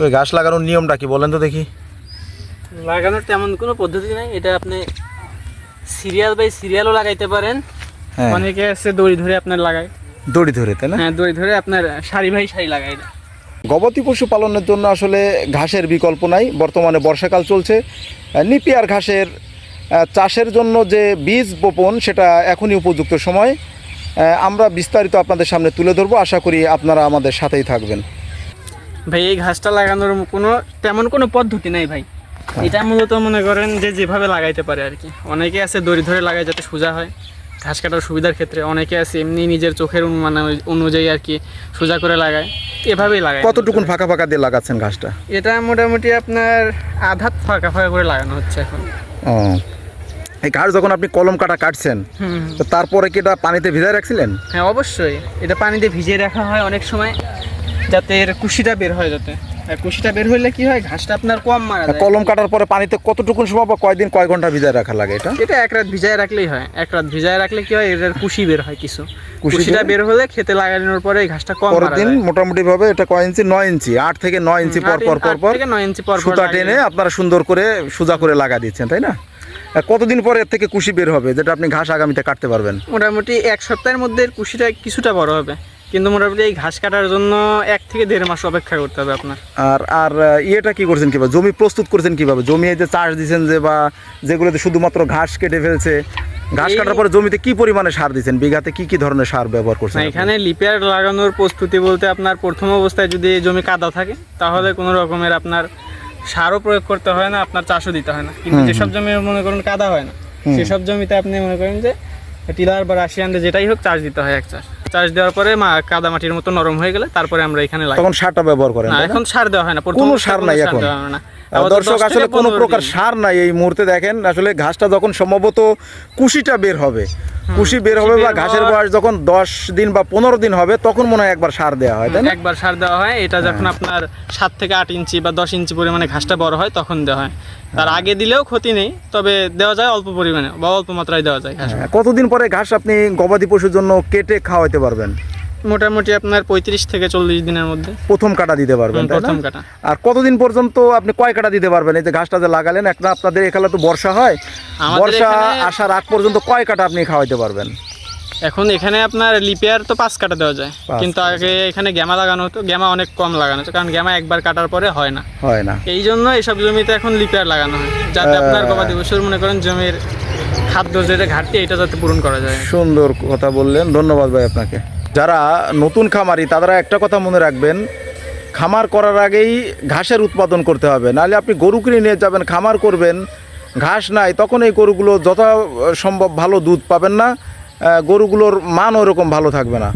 ওই ঘাস লাগানোর নিয়মটা কি বলেন তো দেখি। লাগানোর তেমন কোনো পদ্ধতি নাই এটা আপনি সিরিয়াল বাই সিরিয়ালও লাগাইতে পারেন। হ্যাঁ। অনেকে আছে দড়ি ধরে আপনার লাগায়। দড়ি ধরে তাই না? হ্যাঁ দড়ি ধরে আপনার সারি ভাই সারি লাগাই দেয় গবাদি পশু পালনের জন্য আসলে ঘাসের বিকল্প নাই বর্তমানে বর্ষাকাল চলছে। নিপিয়ার ঘাসের চাষের জন্য যে বীজ বপন সেটা এখনই উপযুক্ত সময়। আমরা বিস্তারিত আপনাদের সামনে তুলে ধরবো আশা করি আপনারা আমাদের সাথেই থাকবেন। ভাই এই ঘাসটা লাগানোর কোনো তেমন কোনো পদ্ধতি নাই ভাই। এটা মূলত মনে করেন যে যেভাবে লাগাইতে পারে আর কি। অনেকে আছে দড়ি ধরে লাগায় যাতে সোজা হয়। ঘাস কাটার সুবিধার ক্ষেত্রে অনেকে আছে এমনি নিজের চোখের অনুমান অনুযায়ী আর কি সোজা করে লাগায়। এভাবেই লাগায় কতটুকুন ফাঁকা ফাঁকা দিয়ে লাগাচ্ছেন ঘাসটা? এটা মোটামুটি আপনার আধাত ফাঁকা ফাঁকা করে লাগানো হচ্ছে এখন। ও। এই ঘাস যখন আপনি কলম কাটা কাটছেন তো তারপরে কি এটা পানিতে ভিজায় রাখছিলেন? হ্যাঁ অবশ্যই। এটা পানিতে ভিজিয়ে রাখা হয় অনেক সময়। যাতে এর কুশিটা বের হয় যাতে। আর কুশিটা বের হইলে কি হয়? ঘাসটা আপনার কম মারা যায়। কলম কাটার পরে পানিতে কতটুকুন সময় বা কয়দিন কয় ঘণ্টা ভিজায় রাখা লাগে এটা? এটা এক রাত ভিজায় রাখলেই হয়। এক রাত ভিজায় রাখলে কি হয়? এর কুশি বের হয় কিছু। কুশি কুশিটা বের- হলে খেতে লাগানোর পরে ঘাসটা কম মারা দিন মোটামুটি ভাবে এটা কয় ইঞ্চি? নয় ইঞ্চি। আট থেকে নয় ইঞ্চি পর পর পর পর থেকে নয় ইঞ্চি পর পর সুতা টেনে আপনারা সুন্দর করে সোজা করে লাগা দিচ্ছেন তাই না? কতদিন পরে এর থেকে কুশি বের হবে যেটা আপনি ঘাস আগামীতে কাটতে পারবেন? মোটামুটি এক সপ্তাহের মধ্যে কুশিটা কিছুটা বড় হবে। কিন্তু মোটামুটি এই ঘাস কাটার জন্য এক থেকে দেড় মাস অপেক্ষা করতে হবে আপনার। আর আর ইয়েটা কি করছেন কীভাবে? জমি প্রস্তুত করছেন কীভাবে? জমি যে চাষ দিচ্ছেন যে বা যেগুলোতে শুধুমাত্র ঘাস কেটে ফেলছে ঘাস কাটার পরে জমিতে কি পরিমাণে সার দিচ্ছেন বিঘাতে কি কি ধরনের সার ব্যবহার করছেন এখানে লিপিয়ার লাগানোর প্রস্তুতি বলতে আপনার প্রথম অবস্থায় যদি জমি কাদা থাকে তাহলে কোনো রকমের আপনার সারও প্রয়োগ করতে হয় না আপনার চাষও দিতে হয় না। কিন্তু যেসব জমি মনে করুন কাদা হয় না সেসব জমিতে আপনি মনে করেন যে টিলার বা রাশিয়ান যেটাই হোক চাষ দিতে হয় এক চাষ। চাষ দেওয়ার পরে মা কাদা মাটির মতো নরম হয়ে গেলে তারপরে আমরা এখানে তখন সারটা ব্যবহার করেন না এখন সার দেওয়া হয় না কোনো সার নাই এখন? না। দর্শক আসলে কোনো প্রকার সার নাই এই মুহূর্তে দেখেন আসলে ঘাসটা যখন সম্ভবত কুশিটা বের হবে কুশি বের হবে বা ঘাসের বয়স যখন দশ দিন বা পনেরো দিন হবে তখন মনে হয় একবার সার দেওয়া হয় তাই না? একবার সার দেওয়া হয় এটা যখন আপনার সাত থেকে আট ইঞ্চি বা দশ ইঞ্চি পরিমাণে ঘাসটা বড় হয় তখন দেওয়া হয়। তার আগে দিলেও ক্ষতি নেই তবে দেওয়া যায় অল্প পরিমাণে বা অল্প মাত্রায় দেওয়া যায় হ্যাঁ, কতদিন পরে ঘাস আপনি গবাদি পশুর জন্য কেটে খাওয়াইতে পারবেন? মোটামুটি আপনার পঁয়ত্রিশ থেকে চল্লিশ দিনের মধ্যে। প্রথম কাটা দিতে পারবেন তাই না? প্রথম কাটা। আর কতদিন পর্যন্ত আপনি কয় কাটা দিতে পারবেন? এই যে ঘাসটা যে লাগালেন একটা আপনাদের এখানে তো বর্ষা হয়। বর্ষা আসার আগ পর্যন্ত কয় কাটা আপনি খাওয়াইতে পারবেন? এখন এখানে আপনার লিপিয়ার তো পাঁচ কাটা দেওয়া যায়। কিন্তু আগে এখানে গ্যামা লাগানো হতো। গ্যামা অনেক কম লাগানো হতো কারণ গ্যামা একবার কাটার পরে হয় না। হয় না। এই জন্য এইসব জমিতে এখন লিপিয়ার লাগানো হয় যাতে আপনার গবাদি পশুর মনে করেন জমির খাদ্য যেটা ঘাটতি এটা যাতে পূরণ করা যায়। সুন্দর কথা বললেন। ধন্যবাদ ভাই আপনাকে। যারা নতুন খামারি, তারা একটা কথা মনে রাখবেন, খামার করার আগেই ঘাসের উৎপাদন করতে হবে। নাহলে আপনি গরু কিনে নিয়ে যাবেন, খামার করবেন, ঘাস নাই, তখন এই গরুগুলো যথা সম্ভব ভালো দুধ পাবেন না গরুগুলোর মান ওরকম ভালো থাকবে না।